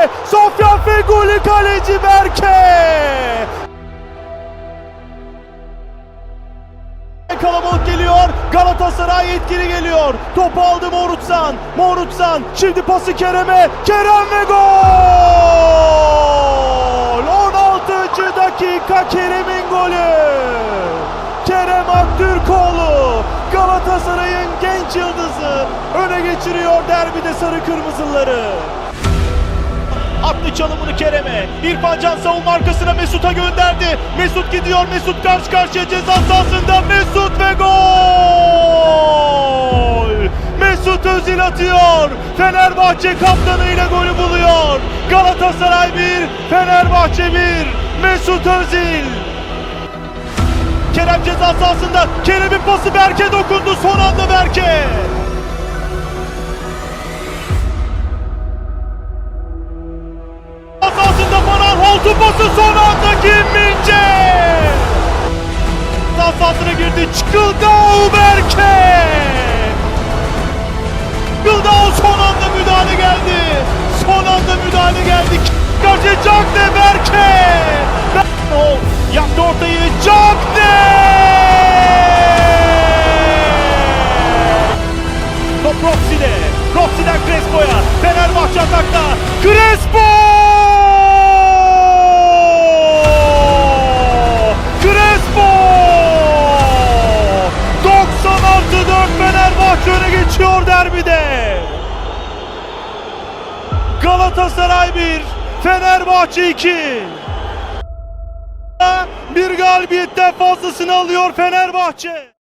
Berke. Sofyan Feguli kaleci Berke. Kalabalık geliyor. Galatasaray etkili geliyor. Topu aldı Morutsan. Morutsan şimdi pası Kerem'e. Kerem ve gol! 16. dakika Kerem'in golü. Kerem Aktürkoğlu Galatasaray'ın genç yıldızı öne geçiriyor derbide sarı kırmızıları. Attı çalımını Kerem'e. İrfan Can savunma arkasına Mesut'a gönderdi. Mesut gidiyor. Mesut karşı karşıya ceza sahasında. Mesut ve gol! Mesut Özil atıyor. Fenerbahçe kaptanıyla golü buluyor. Galatasaray 1, Fenerbahçe 1. Mesut Özil. Kerem ceza sahasında. Kerem'in pası Berke dokundu. Son anda Berke. Pası son anda Kim Mince. Sağ sahasına girdi. Çıkıldao Berke. Çıkıldao son anda müdahale geldi. Son anda müdahale geldi. Karşı Cagne Berke. Ber- Yaptı ortayı Cagne. Top Roxy'de. Roxy'den Crespo'ya. Fenerbahçe atakta. Crespo! Geçiyor derbide. Galatasaray 1, Fenerbahçe 2. Bir galibiyetten fazlasını alıyor Fenerbahçe.